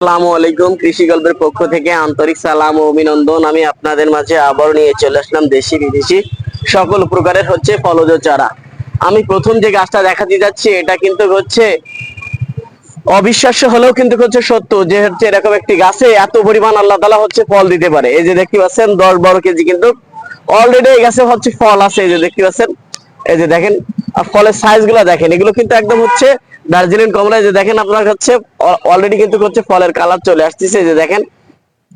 আসসালামু আলাইকুম, কৃষি গল্পের পক্ষ থেকে আন্তরিক সালাম ও অভিনন্দন। আমি আপনাদের মাঝে আবার নিয়ে চলে আসলাম দেশি বিদেশি সকল প্রকারের হচ্ছে ফলজ চারা। আমি প্রথম যে গাছটা দেখাতে যাচ্ছি, এটা কিন্তু হচ্ছে অবিশ্বাস্য হলেও কিন্তু হচ্ছে সত্য যে হচ্ছে এরকম একটি গাছে এত পরিমাণ আল্লাহ তালা হচ্ছে ফল দিতে পারে। এই যে দেখতে পাচ্ছেন, দশ বারো কেজি কিন্তু অলরেডি এই গাছে হচ্ছে ফল আছে। এই যে দেখতে পাচ্ছেন, এই যে দেখেন, আর ফলের সাইজগুলা দেখেন, এগুলো কিন্তু একদম হচ্ছে দার্জিলিং কমলা যে দেখেন আপনার হচ্ছে অলরেডি কিন্তু হচ্ছে ফলের কালার চলে আসতেছে, এই যে দেখেন।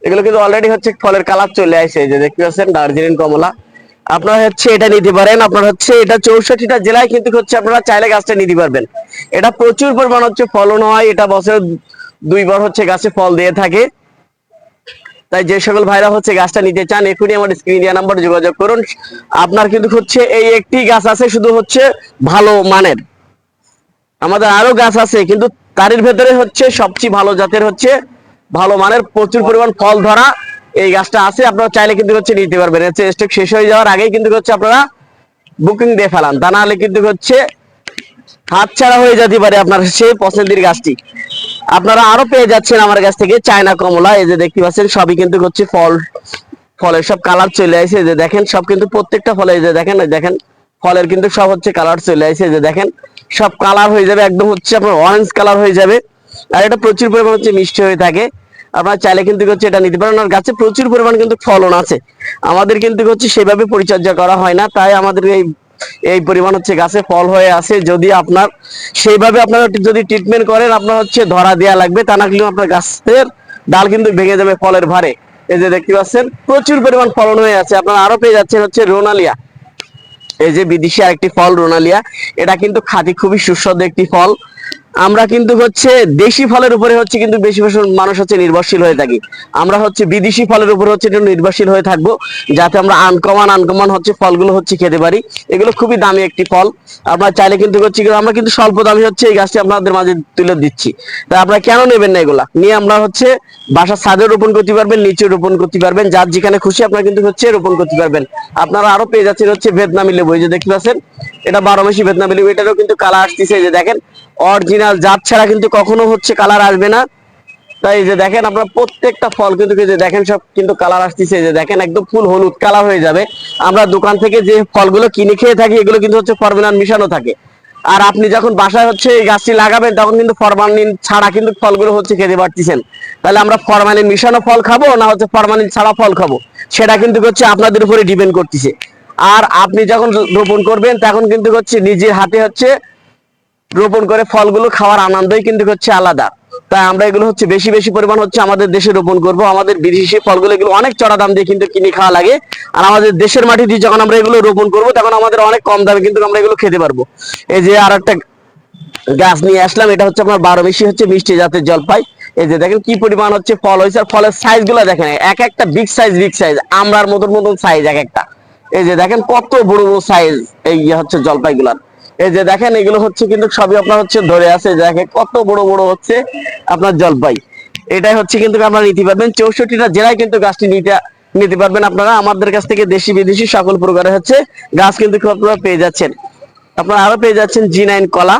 এগুলো কিন্তু অলরেডি হচ্ছে ফলের কালার চলে আসছে এই যে দেখতে পাচ্ছেন দার্জিলিং কমলা। আপনারা হচ্ছে এটা নিতে পারেন, আপনার হচ্ছে এটা চৌষট্টিটা জেলায় কিন্তু হচ্ছে আপনারা চাইলে গাছটা নিতে পারবেন। এটা প্রচুর পরিমাণ হচ্ছে ফলন হয়, এটা বছরে দুইবার হচ্ছে গাছে ফল দিয়ে থাকে। তাই যে সকল ভাইরা হচ্ছে গাছটা নিতে চান, এখনই আমার স্ক্রিন দেওয়া নাম্বার যোগাযোগ করুন। আপনার কিন্তু হচ্ছে এই একটি গাছ আছে, শুধু হচ্ছে ভালো মানের। আমাদের আরও গাছ আছে, কিন্তু তারের ভেতরে হচ্ছে সবচেয়ে ভালো জাতের হচ্ছে ভালো মানের প্রচুর পরিমাণ ফল ধরা এই গাছটা আছে। আপনারা চাইলে কিন্তু হচ্ছে নিতে পারবেন। হচ্ছে স্টক শেষ হয়ে যাওয়ার আগেই কিন্তু হচ্ছে আপনারা বুকিং দিয়ে ফেলান। তা নাহলে কিন্তু হচ্ছে হাত ছাড়া হয়ে যেতে পারে আপনার সেই পছন্দের গাছটি। আপনারা আরও পেয়ে যাচ্ছেন আমার কাছ থেকে চায়না কমলা। এই যে দেখতে পাচ্ছেন, সবই কিন্তু হচ্ছে ফল, ফলের সব কালার চলে আসে। যে দেখেন, সব কিন্তু প্রত্যেকটা ফলে এই যে দেখেন দেখেন। ফলের কিন্তু সব হচ্ছে কালার চলে আসে যে দেখেন, সব কালার হয়ে যাবে, একদম হচ্ছে আপনার অরেঞ্জ কালার হয়ে যাবে। আর এটা প্রচুর পরিমাণ হচ্ছে মিষ্টি হয়ে থাকে। আপনার চাইলে কিন্তু হচ্ছে এটা নিতে পারেন, আর গাছে প্রচুর পরিমাণ কিন্তু ফলন আছে। আমাদের কিন্তু হচ্ছে সেভাবে পরিচর্যা করা হয় না, তাই আমাদের এই এই পরিমাণ হচ্ছে গাছে ফল হয়ে আছে। যদি আপনার, সেইভাবে আপনারা যদি ট্রিটমেন্ট করেন, আপনার হচ্ছে ধরা দেওয়া লাগবে, তা না গেলেও আপনার গাছের ডাল কিন্তু ভেঙে যাবে ফলের ভারে। এই যে দেখতে পাচ্ছেন, প্রচুর পরিমাণ ফলন হয়ে আছে। আপনার আরও পেয়ে যাচ্ছেন হচ্ছে রোনালিয়া। এই যে বিদেশি আরেকটি ফল রোনালিয়া এটা কিন্তু খাঁটি খুবই সুস্বাদু একটি ফল। আমরা কিন্তু হচ্ছে দেশি ফলের উপরে হচ্ছে কিন্তু বেশি মানুষ হচ্ছে নির্ভরশীল হয়ে থাকি। আমরা হচ্ছে বিদেশি ফলের উপরে হচ্ছে একটু নির্ভরশীল হয়ে থাকব, যাতে আমরা আনকমন আনকমন হচ্ছে ফলগুলো হচ্ছে খেতে পারি। এগুলো খুবই দামি একটি ফল। আমরা চাইলে কিন্তু হচ্ছে আমরা কিন্তু স্বল্প দামি হচ্ছে এই গাছটি আপনাদের মাঝে তুলে দিচ্ছি। তা আপনারা কেন নেবেন না এগুলা? নিয়ে আমরা হচ্ছে বাসার ছাদে রোপণ করতে পারবেন, নিচে রোপণ করতে পারবেন, যার যেখানে খুশি আপনারা কিন্তু হচ্ছে রোপণ করতে পারবেন। আপনারা আরও পেয়ে যাচ্ছেন হচ্ছে ভিয়েতনামি লেবু, এই যে দেখতে পাচ্ছেন, এটা বারো মাসি ভিয়েতনামি লেবু, এটারও কিন্তু কালার আসতেছে যে দেখেন। অরিজিনাল জাত ছাড়া কিন্তু কখনো হচ্ছে কালার আসবে না। তাই যে দেখেন আপনার প্রত্যেকটা ফল কিন্তু যে দেখেন সব কিন্তু কালার আসতেছে যে দেখেন একদম ফুল হলুদ কালার হয়ে যাবে। আমরা দোকান থেকে যে ফলগুলো কিনে খেয়ে থাকি, এগুলো কিন্তু হচ্ছে ফরমিনান মিশানো থাকে। আর আপনি যখন বাসায় হচ্ছে এই গাছটি লাগাবেন, তখন কিন্তু ফরমালিন ছাড়া কিন্তু ফলগুলো হচ্ছে খেতে পারতেছেন। তাহলে আমরা ফরমালিন মিশানো ফল খাব, না হচ্ছে ফরমালিন ছাড়া ফল খাব? সেটা কিন্তু হচ্ছে আপনাদের উপরে ডিপেন্ড করতেছে। আর আপনি যখন রোপণ করবেন, তখন কিন্তু হচ্ছে নিজের হাতে হচ্ছে রোপণ করে ফলগুলো খাওয়ার আনন্দই কিন্তু হচ্ছে আলাদা। তাই আমরা এগুলো হচ্ছে বেশি বেশি পরিমাণ হচ্ছে আমাদের দেশে রোপণ করব। আমাদের বিদেশি ফলগুলো এগুলো অনেক চড়া দাম দিয়ে কিন্তু কিনে খাওয়া লাগে। আর আমাদের দেশের মাটি দিয়ে যখন আমরা এগুলো রোপণ করব, তখন আমাদের অনেক কম দামে কিন্তু আমরা এগুলো খেতে পারব। এই যে আর একটা গাছ নিয়ে আসলাম, এটা হচ্ছে আপনার বারো বেশি হচ্ছে মিষ্টি জাতের জলপাই। এই যে দেখেন কি পরিমাণ হচ্ছে ফল হয়েছে। আর ফলের সাইজগুলো দেখেন, এক একটা বিগ সাইজ বিগ সাইজ আমরার মতন মতন সাইজ এক একটা। এই যে দেখেন কত বড় বড় সাইজ এই হচ্ছে জলপাই গুলার এই যে দেখেন, এগুলো হচ্ছে কিন্তু সবই আপনার হচ্ছে ধরে আছে। দেখেন, কত বড় বড় হচ্ছে আপনার জলপাই। এটাই হচ্ছে কিন্তু আপনারা নিতে পারবেন। চৌষট্টিটা জেলায় কিন্তু গাছটি নিতে নিতে পারবেন আপনারা। আমাদের কাছ থেকে দেশি বিদেশি সকল প্রকারের হচ্ছে গাছ কিন্তু আপনারা পেয়ে যাচ্ছেন। আপনারা আরও পেয়ে যাচ্ছেন জি নাইন কলা।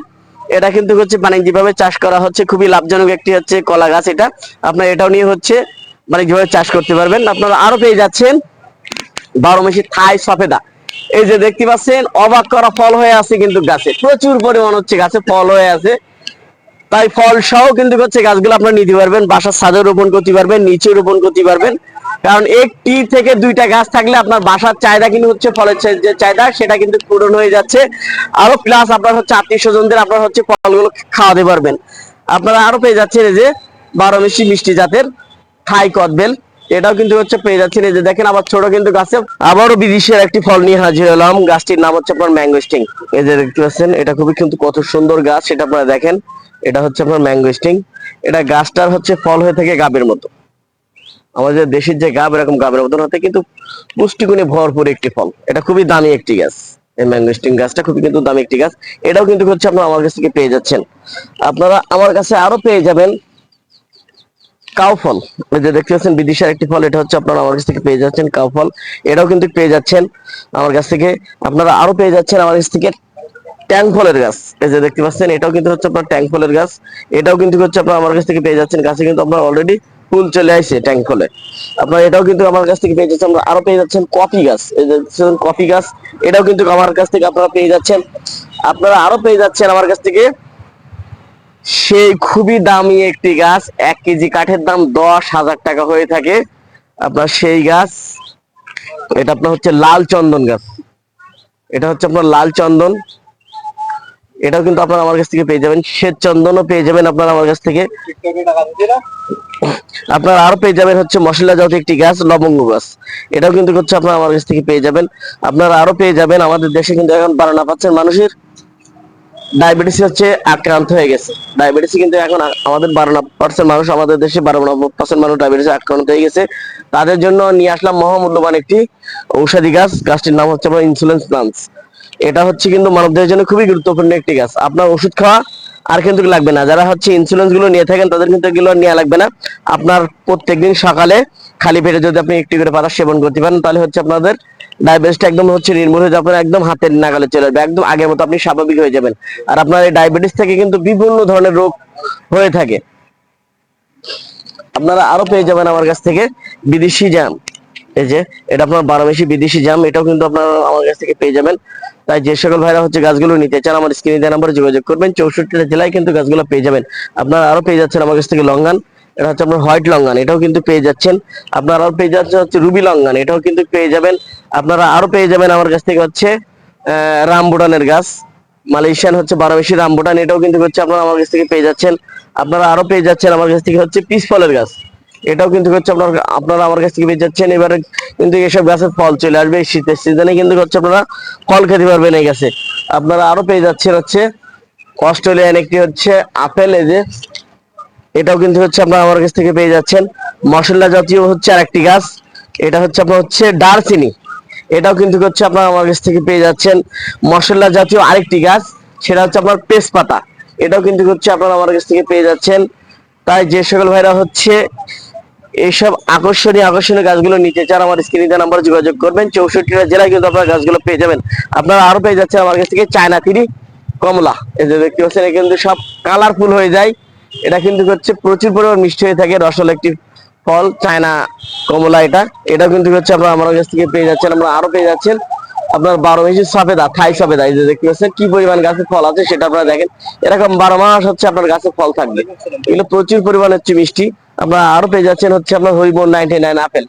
এটা কিন্তু হচ্ছে বাণিজ্যিকভাবে চাষ করা হচ্ছে। খুবই লাভজনক একটি হচ্ছে কলা গাছ এটা। আপনার এটাও নিয়ে হচ্ছে বাণিজ্যিকভাবে চাষ করতে পারবেন। আপনারা আরও পেয়ে যাচ্ছেন বারো মাসি থাই সফেদা। এই যে দেখতে পাচ্ছেন, অবাক করা ফল হয়ে আছে কিন্তু গাছে। প্রচুর পরিমাণ হচ্ছে গাছে ফল হয়ে আছে। তাই ফল সহ কিন্তু হচ্ছে গাছগুলো আপনারা নিতে পারবেন, বাসার ছাদে রোপণ করতে পারবেন, নিচে রোপণ করতে পারবেন। কারণ একটি থেকে দুইটা গাছ থাকলে আপনার বাসার চাহিদা কিন্তু হচ্ছে ফলের যে চাহিদা, সেটা কিন্তু পূরণ হয়ে যাচ্ছে। আরও প্লাস আপনার হচ্ছে আত্মীয় স্বজনদের আপনার হচ্ছে ফলগুলো খাওয়াতে পারবেন। আপনারা আরও পেয়ে যাচ্ছেন এই যে বারো মিষ্টি মিষ্টি জাতের থাই কদবেল। এটাও কিন্তু হচ্ছে পেয়ে যাচ্ছেন। এই যে দেখেন আবার ছোট কিন্তু গাছে আবারও বিদেশের একটি ফল নিয়ে হাজির হলাম। গাছটির নাম হচ্ছে আপনার ম্যাঙ্গো স্টিং। এই যে দেখতে পাচ্ছেন, এটা খুবই কিন্তু কত সুন্দর গাছ সেটা আপনারা দেখেন। এটা হচ্ছে আপনার ম্যাঙ্গো স্টিং। এটা গাছটার হচ্ছে ফল হয়ে থাকে গাবের মতো। আমাদের দেশের যে গাব, এরকম গাবের মতন হতে কিন্তু পুষ্টিগুণে ভরপুর একটি ফল। এটা খুবই দামি একটি গাছ। এই ম্যাঙ্গো স্টিং গাছটা খুবই কিন্তু দামি একটি গাছ। এটাও কিন্তু হচ্ছে আপনারা আমার কাছ থেকে পেয়ে যাচ্ছেন। আপনারা আমার কাছে আরও পেয়ে যাবেন কাউ ফল। এই যে দেখতে পাচ্ছেন, বিদেশের একটি ফল, এটা হচ্ছে আপনারা আমার কাছ থেকে পেয়ে যাচ্ছেন কাউ ফল। এটাও কিন্তু পেয়ে যাচ্ছেন আমার কাছ থেকে। আপনারা আরও পেয়ে যাচ্ছেন আমার কাছ থেকে ট্যাঙ্ক ফলের গাছ। এই যে দেখতে পাচ্ছেন, এটাও কিন্তু হচ্ছে আপনার ট্যাং ফলের গাছ। এটাও কিন্তু হচ্ছে আপনার আমার কাছ থেকে পেয়ে যাচ্ছেন। গাছে কিন্তু আপনার অলরেডি ফুল চলে আসছে ট্যাঙ্ক ফলে। আপনার এটাও কিন্তু আমার কাছ থেকে পেয়ে যাচ্ছেন। আমরা আরও পেয়ে যাচ্ছেন কফি গাছ। কফি গাছ। এটাও কিন্তু আমার কাছ থেকে আপনারা পেয়ে যাচ্ছেন। আপনারা আরও পেয়ে যাচ্ছেন আমার কাছ থেকে সেই খুবই দামি একটি গাছ, এক কেজি কাঠের দাম দশ হাজার টাকা হয়ে থাকে। আপনার সেই গাছ, এটা আপনার হচ্ছে লাল চন্দন গাছ। এটা হচ্ছে আপনার লাল চন্দন। এটাও কিন্তু আপনারা আমার কাছ থেকে পেয়ে যাবেন। শ্বেত চন্দনও পেয়ে যাবেন আপনারা আমার কাছ থেকে। আপনার আরও পেয়ে যাবেন হচ্ছে মশলা জাতীয় একটি গাছ, লবঙ্গ গাছ। এটাও কিন্তু হচ্ছে আপনারা আমার কাছ থেকে পেয়ে যাবেন। আপনারা আরও পেয়ে যাবেন। আমাদের দেশে কিন্তু এখন বারোনা পাচ্ছেন মানুষের ডায়াবেটিস হচ্ছে আক্রান্ত হয়ে গেছে। ডায়াবেটিস কিন্তু এখন আমাদের বারো পার্সেন্ট মানুষ আমাদের দেশে বারো পার্সেন্ট মানুষ ডায়াবেটিস আক্রান্ত হয়ে গেছে। তাদের জন্য নিয়ে আসলাম মহামূল্যবান একটি ঔষধি গাছ। গাছটির নাম হচ্ছে আমার ইনসুলেন্স প্লান্টস এটা হচ্ছে কিন্তু মানবদের জন্য খুবই গুরুত্বপূর্ণ একটি গাছ। আপনার ওষুধ খাওয়া আর কিন্তু লাগবে না। যারা হচ্ছে ইন্সুলেন্সগুলো নিয়ে থাকেন, তাদের কিন্তু এগুলো নেওয়া লাগবে না। আপনার প্রত্যেকদিন সকালে খালি পেটে যদি আপনি একটি করে পাতা সেবন করতে পারেন, তাহলে হচ্ছে আপনাদের ডায়াবেটিসটা একদম হচ্ছে নির্মূল হয়ে যাবে একদম হাতের নাগালে চলে যাবে একদম আগের মতো আপনি স্বাভাবিক হয়ে যাবেন। আর আপনার এই ডায়াবেটিস থেকে কিন্তু বিভিন্ন ধরনের রোগ হয়ে থাকে। আপনারা আরও পেয়ে যাবেন আমার কাছ থেকে বিদেশি জাম এই যে, এটা আপনার বারো মাসি বিদেশি জাম এটাও কিন্তু আপনারা আমার কাছ থেকে পেয়ে যাবেন। তাই যে সকল ভাইরা হচ্ছে গাছগুলো নিতে চান আমার স্ক্রিনে দেওয়া নাম্বারে যোগাযোগ করবেন। চৌষট্টিটা জেলায় কিন্তু গাছগুলো পেয়ে যাবেন। আপনারা আরও পেয়ে যাচ্ছেন আমার কাছ থেকে লঙ্গান। এটা হচ্ছে আপনার হোয়াইট লঙ্গান, এটাও কিন্তু পেয়ে যাচ্ছেন। আপনারা আরও পেয়ে যাচ্ছেন হচ্ছে রুবি লঙ্গান, এটাও কিন্তু পেয়ে যাবেন। আপনারা আরও পেয়ে যাবেন আমার কাছ থেকে হচ্ছে রামবুটানের গাছ। মালয়েশিয়ান হচ্ছে বারোমেশি রামবুটান, এটাও কিন্তু হচ্ছে আপনারা আমার কাছ থেকে পেয়ে যাচ্ছেন। আপনারা আরও পেয়ে যাচ্ছেন আমার কাছ থেকে হচ্ছে পিস ফলের গাছ। এটাও কিন্তু হচ্ছে আপনার, আপনারা আমার কাছ থেকে পেয়ে যাচ্ছেন। এবারে কিন্তু এসব গাছের ফল চলে আসবে এই শীতের সিজনে, কিন্তু হচ্ছে আপনারা ফল খেতে পারবেন এই গাছে। আপনারা আরও পেয়ে যাচ্ছেন হচ্ছে অস্ট্রেলিয়ান একটি হচ্ছে আপেল, এই যে এটাও কিন্তু হচ্ছে আপনারা আমার কাছ থেকে পেয়ে যাচ্ছেন। মশলা জাতীয় হচ্ছে আরেকটি গাছ, এটা হচ্ছে আপনার হচ্ছে দারচিনি। এটাও কিন্তু হচ্ছে আপনারা আমার কাছ থেকে পেয়ে যাচ্ছেন। মশলা জাতীয় আরেকটি গাছ, সেটা হচ্ছে আপনার তেজপাতা। এটাও কিন্তু হচ্ছে আপনারা আমার কাছ থেকে পেয়ে যাচ্ছেন। তাই যে সকল ভাইরা হচ্ছে এইসব আকর্ষণীয় আকর্ষণীয় গাছগুলো নিতে চান, আমার স্ক্রিনে নাম্বারে যোগাযোগ করবেন। চৌষট্টিটা জেলায় কিন্তু আপনারা গাছগুলো পেয়ে যাবেন। আপনারা আরও পেয়ে যাচ্ছেন আমার কাছ থেকে চায়না তিরি, কমলা। এই যে দেখতে পাচ্ছেন কিন্তু সব কালারফুল হয়ে যায়। এটা কিন্তু হচ্ছে প্রচুর পরিমাণ মিষ্টি হয়ে থাকে, রসল একটি ফল, চায়না কমলা এটা। এটা কিন্তু হচ্ছে আপনারা আমার কাছ থেকে পেয়ে যাচ্ছেন আমরা আরও পেয়ে যাচ্ছেন। আপনার বারো মাসের সফেদা থাই সফেদা এই যে দেখতে পাচ্ছেন, কি পরিমাণ গাছে ফল আছে সেটা আপনারা দেখেন। এরকম বারো মাস হচ্ছে আপনার গাছে ফল থাকবে। এগুলো প্রচুর পরিমাণে হচ্ছে মিষ্টি। আপনারা আরও পেয়ে যাচ্ছেন হচ্ছে আপনার হরিবন নাইনটি নাইন আপেল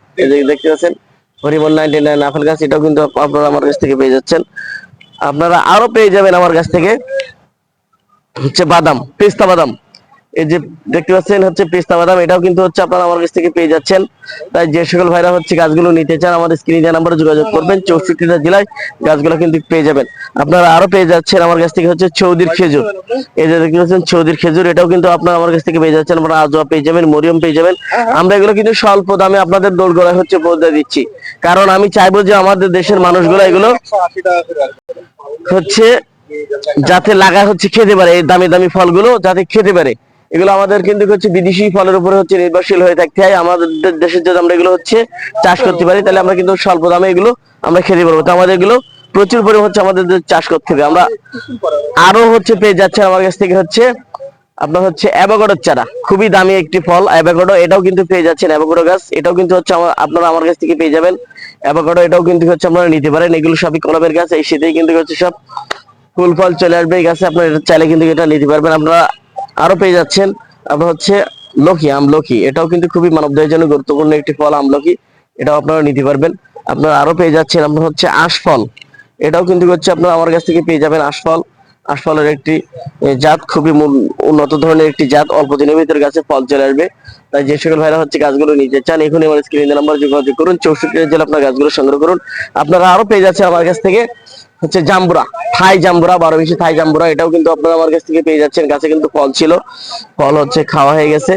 দেখতে পাচ্ছেন হরিবন নাইনটি নাইন আপেল গাছ, এটাও কিন্তু আপনারা আমার কাছ থেকে পেয়ে যাচ্ছেন। আপনারা আরও পেয়ে যাবেন আমার কাছ থেকে হচ্ছে বাদাম, পেস্তা বাদাম। এই যে দেখতে পাচ্ছেন হচ্ছে পেস্তা বাদাম, এটাও কিন্তু হচ্ছে আপনারা আমার কাছ থেকে পেয়ে যাচ্ছেন। তাই যে সকল ভাইরা হচ্ছে গাছগুলো নিতে চান, আমাদের স্ক্রিনে দেওয়া নাম্বারে যোগাযোগ করবেন, চৌষট্টিটা জেলায় গাছগুলো কিন্তু পেয়ে যাবেন। আপনারা আরও পেয়ে যাচ্ছেন আমার কাছ থেকে হচ্ছে চৌদির খেজুর। এই যে দেখতে পাচ্ছেন চৌদির খেজুর, এটাও কিন্তু আপনারা আমার কাছ থেকে পেয়ে যাচ্ছেন, আপনারা আজোয়া পেয়ে যাবেন, মরিয়ম পেয়ে যাবেন। আমরা এগুলো কিন্তু স্বল্প দামে আপনাদের দোলগড়ায় হচ্ছে পৌঁছে দিচ্ছি। কারণ আমি চাইব যে আমাদের দেশের মানুষগুলো এগুলো হচ্ছে যাতে লাগা হচ্ছে খেতে পারে, এই দামি দামি ফলগুলো যাতে খেতে পারে। এগুলো আমাদের কিন্তু হচ্ছে বিদেশি ফলের উপরে হচ্ছে নির্ভরশীল হয়ে থাকতে হয়। আমাদের দেশের যদি আমরা এগুলো হচ্ছে চাষ করতে পারি, তাহলে আমরা কিন্তু স্বল্প দামে এগুলো আমরা খেতে পারব। তো আমাদের এগুলো প্রচুর পরিমাণ হচ্ছে আমাদের চাষ করতে হবে। আমরা আরও হচ্ছে পেয়ে যাচ্ছে আমার কাছ থেকে হচ্ছে আপনার হচ্ছে অ্যাভোকাডোর চারা। খুবই দামি একটি ফল, অ্যাভোকাডো, এটাও কিন্তু পেয়ে যাচ্ছেন অ্যাভোকাডো গাছ। এটাও কিন্তু হচ্ছে আমার আপনারা আমার কাছ থেকে পেয়ে যাবেন। অ্যাভোকাডো, এটাও কিন্তু হচ্ছে আপনারা নিতে পারেন। এগুলো সবই কলমের গাছ, এই শীতেই কিন্তু হচ্ছে সব ফুল ফল চলে আসবে এই গাছে। আপনারা চাইলে কিন্তু এটা নিতে পারবেন। আপনারা আরও পেয়ে যাচ্ছেন। আপনার হচ্ছে লকি আমলকি এটাও কিন্তু খুবই মানবদেহের জন্য গুরুত্বপূর্ণ একটি ফল আমলকি এটাও আপনারা নিতে পারবেন। আপনারা আরও পেয়ে যাচ্ছেন আপনার হচ্ছে আশফল। এটাও কিন্তু হচ্ছে আপনারা আমার কাছ থেকে পেয়ে যাবেন আশফল। আশফলের একটি জাত খুবই উন্নত ধরনের একটি জাত। অল্প দিনের ভিতরে গাছে ফল চলে আসবে। তাই যে সকল ভাইরা হচ্ছে গাছগুলো নিতে চান, এখনই আমার স্ক্রিনে নাম্বার যোগাযোগ করুন, চৌষট্টি জেলা আপনার গাছগুলো সংগ্রহ করুন। আপনারা আরও পেয়ে যাচ্ছে আমার কাছ থেকে হচ্ছে জাম্বুরা, থাই জাম্বুরা, বারো বেশি থাই জাম্বুরা, এটাও কিন্তু আপনারা আমার কাছ থেকে পেয়ে যাচ্ছেন। গাছে কিন্তু ফল ছিল, ফল হচ্ছে খাওয়া হয়ে গেছে।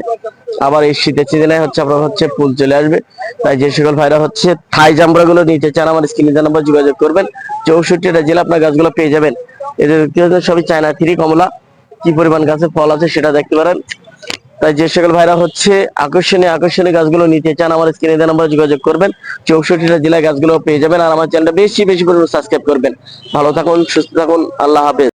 আবার এই শীতের সিজনে হচ্ছে আপনার হচ্ছে ফুল চলে আসবে। তাই যে সকল ভাইরা হচ্ছে থাই জাম্বুরা গুলো নিতে চান, আমার স্ক্রিনে নাম্বার যোগাযোগ করবেন। চৌষট্টিটা জেলা আপনার গাছগুলো পেয়ে যাবেন। এদের সবই চায়না থ্রি কমলা, কি পরিমাণ গাছে ফল আছে সেটা দেখতে পারেন। তাই যে সকল ভাইরা হচ্ছে আকর্ষণীয় আকর্ষণীয় গাছগুলো নিতে চান, আমার স্ক্রিনে দেওয়া নাম্বার যোগাযোগ করবেন। চৌষট্টিটা জেলায় গাছগুলো পেয়ে যাবেন আর আমার চ্যানেলটা বেশি বেশি করে সাবস্ক্রাইব করবেন। ভালো থাকুন, সুস্থ থাকুন, আল্লাহ হাফেজ।